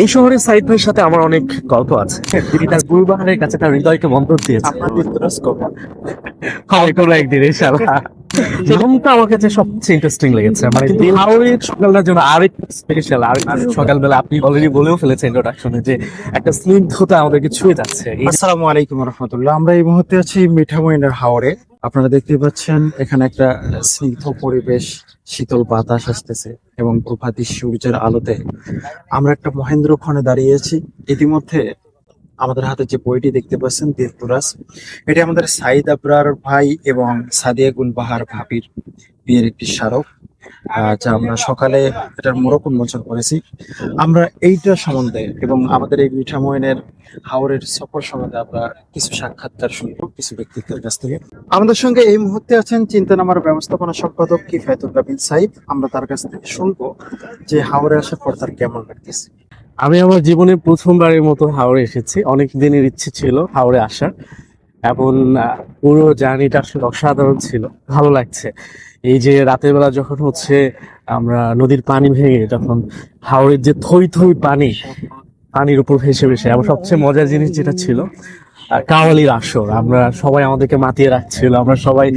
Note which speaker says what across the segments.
Speaker 1: এই শহরের সাইদ ভাইয়ের সাথে আমার অনেক গল্প আছে। তিনি তার গুরুবাহারের কাছে তার হৃদয়কে মন্ত্র দিয়েছে কোনো একদিন নামটা আমার কাছে সবচেয়ে ইন্টারেস্টিং লেগেছে। মানে হাওড়ের সকালটার জন্য আরেক স্পেশাল আরেক সকালবেলা আপনি অলরেডি বলেও ফেলেছেন ইন্ট্রোডাকশনে যে একটা স্নিগ্ধতা আমাদেরকে ছুঁয়ে যাচ্ছে। এই যে
Speaker 2: আসসালামু আলাইকুম রহমতুল্লাহ আমরা এই মুহূর্তে আছি মিঠামইনের হাওড়ে আপনারা দেখতে পাচ্ছেন এখানে একটা স্নিগ্ধ পরিবেশ শীতল বাতাস আসতেছে। এবং প্রভাতী সূর্যের আলোতে। আমরা একটা মহেন্দ্র ক্ষণে দাঁড়িয়েছি ইতিমধ্যে আমাদের হাতে যে বইটি দেখতে পাচ্ছেন দেবপুরাস এটি আমাদের সাইদ আবরার ভাই এবং সাদিয়া গুলবাহার ভাবির বিয়ের একটি স্মারক। যা আমরা সকালে এটার মোড়ক উন্মোচন করেছি। আমরা এইটা সম্বন্ধে এবং আমাদের এই মিঠামইনের হাওড়ের সফর সম্বন্ধে আমরা কিছু সাক্ষাৎকার শুনব কিছু ব্যক্তিত্বের কাছ থেকে। আমাদের সঙ্গে এই মুহূর্তে আছেন চিন্তানামার ব্যবস্থাপনা সম্পাদক কিফায়তুল্লাহ বিন সাইদ আমরা তার কাছ থেকে শুনব যে হাওড়ে আসার পর তার কেমন লাগতেছে।
Speaker 1: আমি আমার জীবনে প্রথমবারের মতো হাওড়ে এসেছি। অনেক দিনের ইচ্ছে ছিল হাওড়ে আসার। এবং পুরো জার্নিটা আসলে অসাধারণ ছিল। ভালো লাগছে। এই যে রাতের বেলা যখন হচ্ছে আমরা নদীর পানি ভেঙে যখন হাওড়ের যে থই থই পানি, পানির উপর ভেসে ভেসে এবং সবচেয়ে মজার জিনিস যেটা ছিল কাওয়ালির আসর। আমরা সবাই আমাদেরকে মাতিয়ে রাখছিল। আমরা সবাই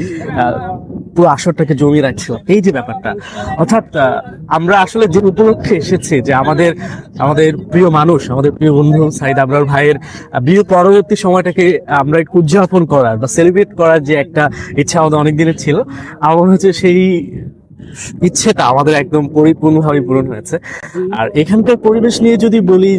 Speaker 1: পুরো আসরটাকে জমিয়ে রাখছিল। এই যে ব্যাপারটা, অর্থাৎ আমরা আসলে যে উপলক্ষে এসেছি যে আমাদের আমাদের প্রিয় মানুষ, আমাদের প্রিয় বন্ধু সাইদ আবরার ভাইয়ের বিয়ে পরবর্তী সময়টাকে আমরা একটু উদযাপন করার বা সেলিব্রেট করার যে একটা ইচ্ছা আমাদের অনেক দিনের ছিল, আমার হচ্ছে সেই ইচ্ছেটা আমাদের একদম পরিপূর্ণভাবে পূরণ হয়েছে। আর এখানকার পরিবেশ নিয়ে যদি বলি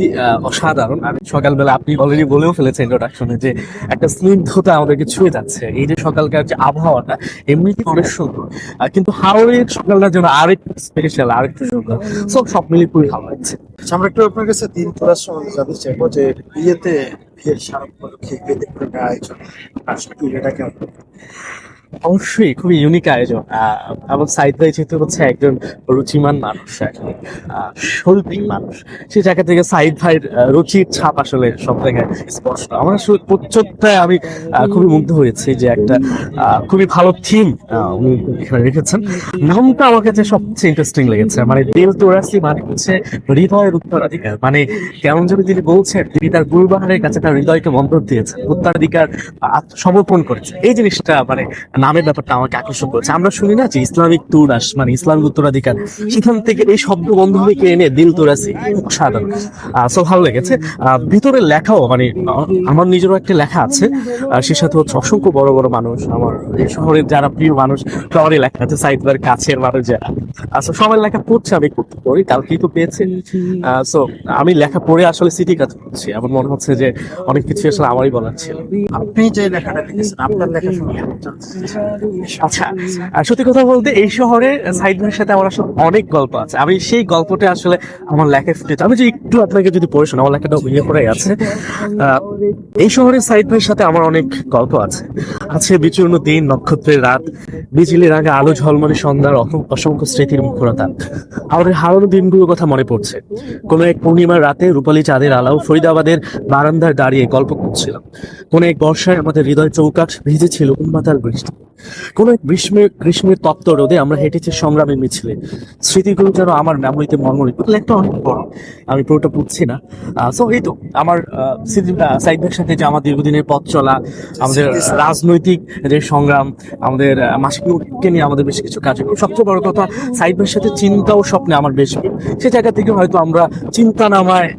Speaker 1: অসাধারণ। আমি সকালবেলা আপনি অলরেডি বলেও ফেলেছেন ইন্ট্রোডাকশনে যে একটা স্নিগ্ধতা আমাদেরকে ছুঁয়ে যাচ্ছে। এই যে সকালকার যে আবহাওয়াটা এমনিতে অনেক সুন্দর। কিন্তু হাওড়ের সকালটার জন্য আরেকটু স্পেশাল আরেকটু সুন্দর। সব সব মিলিয়ে খুবই ভালো লাগছে।
Speaker 2: আচ্ছা, আমরা একটু আপনার কাছে দিন তোলার সম্বন্ধে জানতে চাইব যে বিয়েতে বিয়ের স্মারক উপলক্ষে একটা আয়োজন আসলে কেমন?
Speaker 1: অবশ্যই, খুবই ইউনিক আয়োজন। এবং সাইদ ভাই যেহেতু হচ্ছে একজন রুচিমান মানুষ, একজন শৈল্পিক মানুষ। সেই জায়গা থেকে সাইদ ভাইয়ের রুচির ছাপ আসলে সব জায়গায় স্পষ্ট। আমার আসলে প্রত্যেকটায় আমি খুবই মুগ্ধ হয়েছি যে একটা খুবই ভালো থিম উনি এখানে রেখেছেন। নামটা আমার কাছে সবচেয়ে ইন্টারেস্টিং লেগেছে। মানে দেল তোরাসি মানে হচ্ছে হৃদয়ের উত্তরাধিকার। মানে কেমন যেন তিনি বলছেন, তিনি তার গুরুবাহারের কাছে তার হৃদয়কে মন্ত্র দিয়েছেন, উত্তরাধিকার আত্ম- সমর্পণ করেছে এই জিনিসটা মানে নামের ব্যাপারটা আমাকে আকর্ষণ করেছে। আমরা শুনি না যে ইসলামিক তুরাস মানে ইসলামিক উত্তরাধিকার। সেখান থেকে এই শব্দ বন্ধ হয়ে এনে দিল তোরাসি অসাধারণ। সো ভালো লেগেছে। ভিতরে লেখাও মানে আমার নিজেরও একটা লেখা আছে। সে সাথে হচ্ছে অসংখ্য বড় বড় মানুষ। আমার এই শহরের যারা প্রিয় মানুষ শহরে লেখা আছে সাইদবার কাছের মানুষ যারা। আচ্ছা সবাই লেখা পড়ছে, আমি করতে পারি কালকেই তো পেয়েছি। সো আমি লেখা পড়ে আসলে সিটি কাজ করছি। আমার মনে হচ্ছে যে অনেক কিছু আসলে আমারই বলার ছিল।
Speaker 2: আপনি যে লেখাটা লিখেছেন, আপনার লেখা শুনে।
Speaker 1: আচ্ছা। আর সত্যি কথা বলতে এই শহরে সাইদ ভাইয়ের সাথে আমার আসলে অনেক গল্প আছে। আমি সেই গল্পটা আসলে আমার লেখায় ফুটেছে। আমি যে একটু আপনাকে যদি পড়ে শোনা আমার লেখাটা ইয়ে করে আছে। এই শহরে সাইদ ভাইয়ের সাথে আমার অনেক গল্প আছে। আছে বিচূর্ণ দিন নক্ষত্রের রাত বিজলির আগে আলো ঝলমলে সন্ধ্যার অসং- অসংখ্য স্মৃতির মুখরতা। আমাদের হারানো দিনগুলোর কথা মনে পড়ছে। কোনো এক পূর্ণিমার রাতে রূপালী চাঁদের আলাও ফরিদাবাদের বারান্দায় দাঁড়িয়ে গল্প করছিলাম। কোনো এক বর্ষায় আমাদের হৃদয় চৌকাঠ ভিজেছিল উন্মাতার বৃষ্টি। কোনো এক গ্রীষ্মের গ্রীষ্মের তপ্ত রোদে আমরা হেঁটেছি সংগ্রামী মিছিলে। স্মৃতিগুলো যেন আমার মেমোরিতে মর্মরিত। লেখটা অনেক বড়। আমি পুরোটা বুঝছি না। সো এই তো আমার আহ, স্মৃতি- আহ, সাইদ সাথে যে আমার দীর্ঘদিনের পথ চলা আমাদের রাজনৈতিক যে সংগ্রাম আমাদের মাসিক নোটকে নিয়ে আমাদের বেশ কিছু কাজ সবচেয়ে বড় কথা সাইদ ভাইয়ের সাথে চিন্তা ও স্বপ্নে আমার বেশ। সে জায়গা থেকে হয়তো আমরা চিন্তা নামায়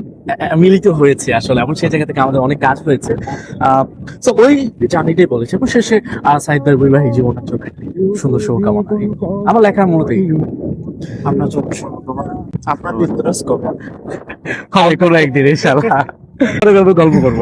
Speaker 1: মিলিত হয়েছে আসলে, এবং সেই জায়গা থেকে আমাদের অনেক কাজ হয়েছে। তো ওই জার্নিটাই বলেছে, এবং শেষে সাহিদ ভাই বৈবাহিক জীবনের জন্য সুন্দর শুভকামনা। আমার লেখার মূলত।
Speaker 2: আপনার জন্য শুভকামনা। আপনার বিদ্রোহ কবে
Speaker 1: হয় কোনো একদিন ইনশাল্লাহ গল্প করব।